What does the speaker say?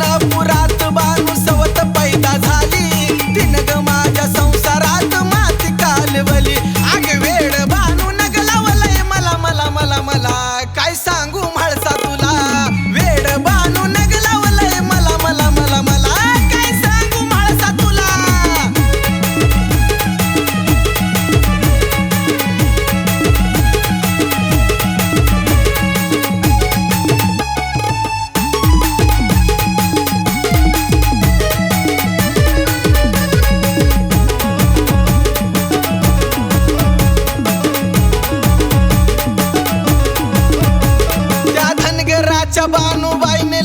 नागपुरात বানু বাইনে